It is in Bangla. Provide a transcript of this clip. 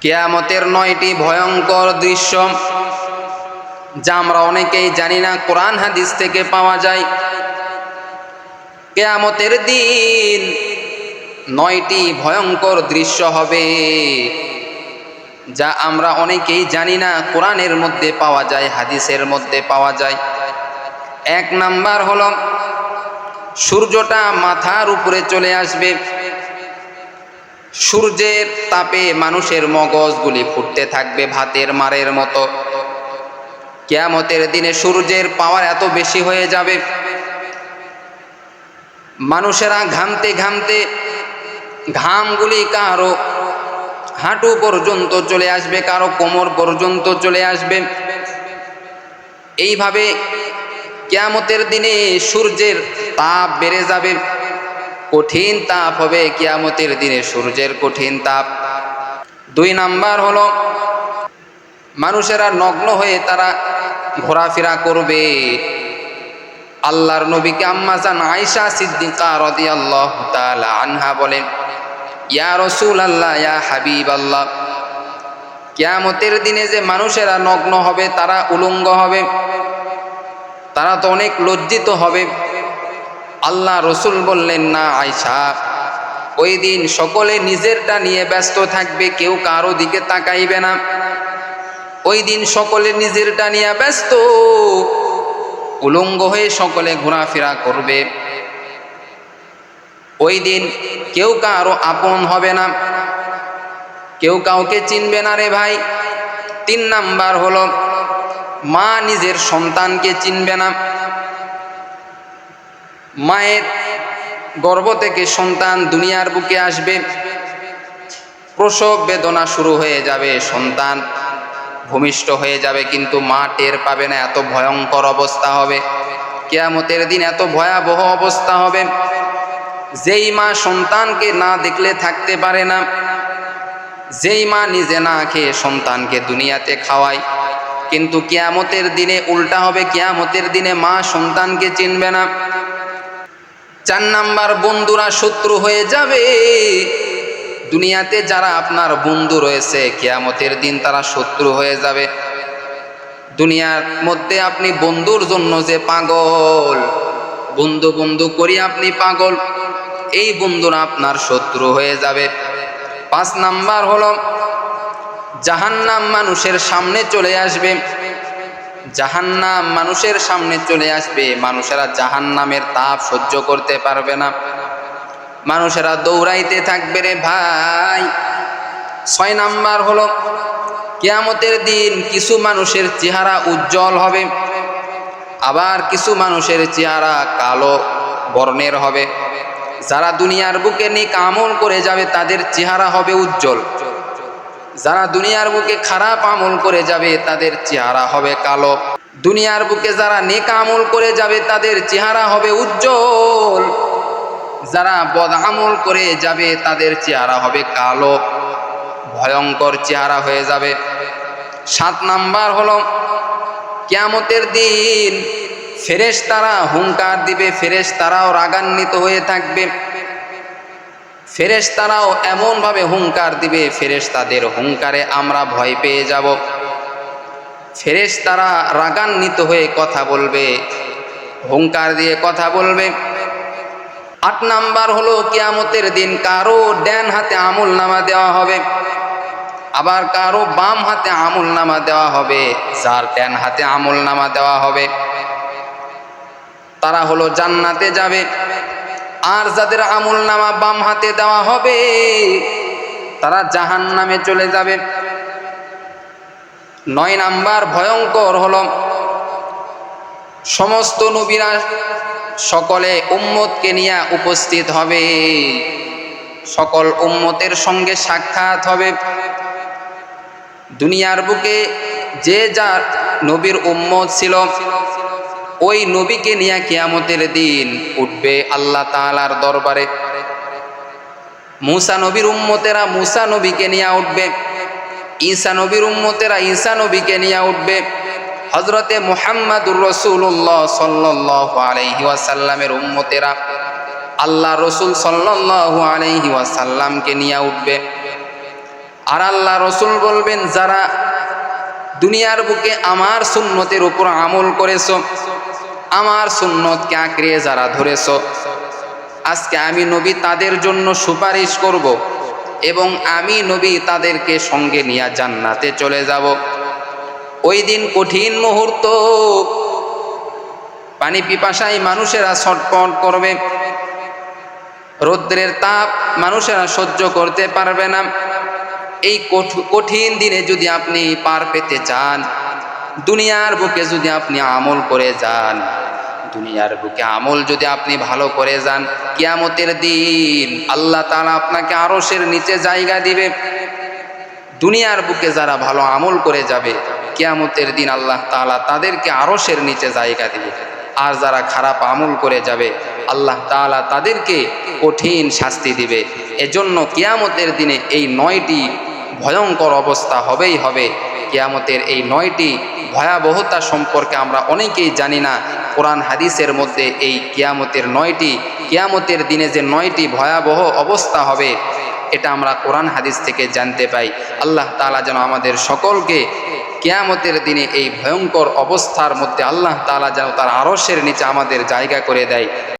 কেয়ামতের নয়টি ভয়ঙ্কর দৃশ্য, যা আমরা অনেকেই জানি না, কোরআন হাদিস থেকে পাওয়া যায়। কেয়ামতের দিন নয়টি ভয়ঙ্কর দৃশ্য হবে, যা আমরা অনেকেই জানি না, কোরআনের মধ্যে পাওয়া যায়, হাদিসের মধ্যে পাওয়া যায়। এক নাম্বার হলো, সূর্যটা মাথার উপরে চলে আসবে। সূর্যের তাপে মানুষের মগজগুলি ফুটতে থাকবে ভাতের মারের মতো। কেয়ামতের দিনে সূর্যের পাওয়ার এত বেশি হয়ে যাবে। মানুষেরা ঘামতে ঘামতে ঘামগুলি কারও হাঁটু পর্যন্ত চলে আসবে, কারও কোমর পর্যন্ত চলে আসবে। এইভাবে কেয়ামতের দিনে সূর্যের তাপ বেড়ে যাবে। কঠিন তাপ হবে কিয়ামতের দিনে, সূর্যের কঠিন তাপ। দুই নাম্বার হলো, মানুষেরা নগ্ন হয়ে তারা ঘোরাফেরা করবে। আল্লাহর নবীকে আম্মাজান আয়সা সিদ্দিকা রদি আল্লাহ আনহা বলেন, ইয়া রসুল আল্লাহ ইয়া হাবিব আল্লাহ কিয়ামতের দিনে যে মানুষেরা নগ্ন হবে, তারা উলঙ্গ হবে, তারা তো অনেক লজ্জিত হবে। আল্লাহ রসুল বললেন, না আয়সা ওই দিন সকলে নিজেরটা নিয়ে ব্যস্ত থাকবে, কেউ কারও দিকে তাকাইবে না। ওই দিন সকলে নিজেরটা নিয়ে ব্যস্ত, উলঙ্গ হয়ে সকলে ঘোরাফেরা করবে। ওই দিন কেউ কারও আপন হবে না। কেউ কাউকে চিনবে না রে ভাই। তিন নাম্বার হলো, মা নিজের সন্তানকে চিনবে না। মায়ের গর্ভ থেকে সন্তান দুনিয়ার বুকে আসবে। প্রসব বেদনা শুরু হয়ে যাবে, সন্তান ভূমিষ্ঠ হয়ে যাবে, কিন্তু মা টের পাবে না, এত ভয়ঙ্কর অবস্থা হবে। কেয়ামতের দিন এত ভয়াবহ অবস্থা হবে। যেই মা সন্তানকে না দেখলে থাকতে পারে না, যেই মা নিজে না খেয়ে সন্তানকে দুনিয়াতে খাওয়ায়, কিন্তু কেয়ামতের দিনে উল্টা হবে। কেয়ামতের দিনে মা সন্তানকে চিনবে না। চার নাম্বার বন্ধুরা শত্রু হয়ে যাবে। দুনিয়াতে যারা আপনার বন্ধু রয়েছে, কেয়ামতের দিন তারা শত্রু হয়ে যাবে। দুনিয়ার মধ্যে আপনি বন্ধুর জন্য যে পাগল, বন্ধু বন্ধু করি আপনি পাগল, এই বন্ধুরা আপনার শত্রু হয়ে যাবে। পাঁচ নাম্বার হলো, জাহান্নাম মানুষের সামনে চলে আসবে। জাহান্নাম মানুষের সামনে চলে আসবে। মানুষেরা জাহান্নামের তাপ সহ্য করতে পারবে না। মানুষেরা দৌড়াইতে থাকবে রে ভাই। ছয় নাম্বার হলো, কেয়ামতের দিন কিছু মানুষের চেহারা উজ্জ্বল হবে। আবার কিছু মানুষের চেহারা কালো বর্ণের হবে। যারা দুনিয়ার বুকে নিক আমল করে যাবে, তাদের চেহারা হবে উজ্জ্বল। যারা দুনিয়ার বুকে খারাপ আমল করে যাবে, তাদের চেহারা হবে কালো। দুনিয়ার বুকে যারা নেক আমল করে যাবে, তাদের চেহারা হবে উজ্জ্বল। যারা বদ আমল করে যাবে, তাদের চেহারা হবে কালো। ভয়ঙ্কর চেহারা হয়ে যাবে। সাত নাম্বার হলো, কেয়ামতের দিন ফেরেশ তারা হুঙ্কার দিবে ফেরেশ তারাও রাগান্বিত হয়ে থাকবে। ফেরেশ তারাও এমনভাবে হুঙ্কার দিবে ফেরেশ তাদের হুঙ্কারে আমরা ভয় পেয়ে যাব। ফেরেশ তারা রাগান্বিত হয়ে কথা বলবে, হুঙ্কার দিয়ে কথা বলবে। আট নাম্বার হলো, কিয়ামতের দিন কারও ড্যান হাতে আমুল নামা দেওয়া হবে, আবার কারও বাম হাতে আমুল নামা দেওয়া হবে, যার ড্যান হাতে আমুল নামা দেওয়া হবে। তারা হলো জান্নাতে যাবে। আর যাদের আমুল নামা বাম হাতে দেওয়া হবে, তারা জাহান নামে চলে যাবে। নয় নাম্বার ভয়ঙ্কর হল, সমস্ত নবীরা সকলে উম্মতকে নিয়ে উপস্থিত হবে। সকল উম্মতের সঙ্গে সাক্ষাৎ হবে। দুনিয়ার বুকে যে যার নবীর উম্মত ছিল ওই নবীকে নিয়ে কিয়ামতের দিন উঠবে আল্লাহ তালার দরবারে। মুসা নবীর উম্মতেরা মুসা নবীকে নিয়ে উঠবে। ঈসা নবীর উম্মতেরা ঈসা নবীকে নিয়ে উঠবে। হজরতে মোহাম্মদুর রসুল্লাহ সাল্লাহ আলহি ওয়াসাল্লামের উম্মতেরা আল্লাহ রসুল সাল্লাহ আলহি ওয়াসাল্লামকে নিয়ে উঠবে। আর আল্লাহ রসুল বলবেন, যারা দুনিয়ার বুকে আমার সুন্নতের উপর আমল করেছ আমার সুন্নতকে আঁকড়িয়ে যারা ধরেছ। আজকে আমি নবী তাদের জন্য সুপারিশ করব এবং আমি নবী তাদেরকে সঙ্গে নিয়ে জান্নাতে চলে যাব। ওই দিন কঠিন মুহূর্ত। পানি পিপাসায় মানুষেরা ছটপট করবে। রৌদ্রের তাপ মানুষেরা সহ্য করতে পারবে না। এই কঠু- কঠিন দিনে যদি আপনি পার পেতে চান, দুনিয়ার বুকে যদি আপনি আমল করে যান দুনিয়ার বুকে আমল যদি আপনি ভালো করে যান, কিয়ামতের দিন আল্লাহ তাআলা আপনাকে আরশের নিচে জায়গা দিবে। দুনিয়ার বুকে যারা ভালো আমল করে যাবে, কিয়ামতের দিন আল্লাহ তাআলা তাদেরকে আরশের নিচে জায়গা দিবে। আর যারা খারাপ আমল করে যাবে, আল্লাহ তাআলা তাদেরকে কঠিন শাস্তি দিবে। এজন্য কিয়ামতের দিনে এই নয়টি ভয়ঙ্কর অবস্থা হবেই হবে। কিয়ামতের এই নয়টি ভয়াবহতা সম্পর্কে আমরা অনেকেই জানি না কোরআন হাদিসের মধ্যে এই কিয়ামতের নয়টি, কিয়ামতের দিনে যে নয়টি ভয়াবহ অবস্থা হবে, এটা আমরা কোরআন হাদিস থেকে জানতে পাই। আল্লাহ তালা যেন আমাদের সকলকে কেয়ামতের দিনে এই ভয়ঙ্কর অবস্থার মধ্যে আল্লাহ তালা যেন তার আরসের নিচে আমাদের জায়গা করে দেয়।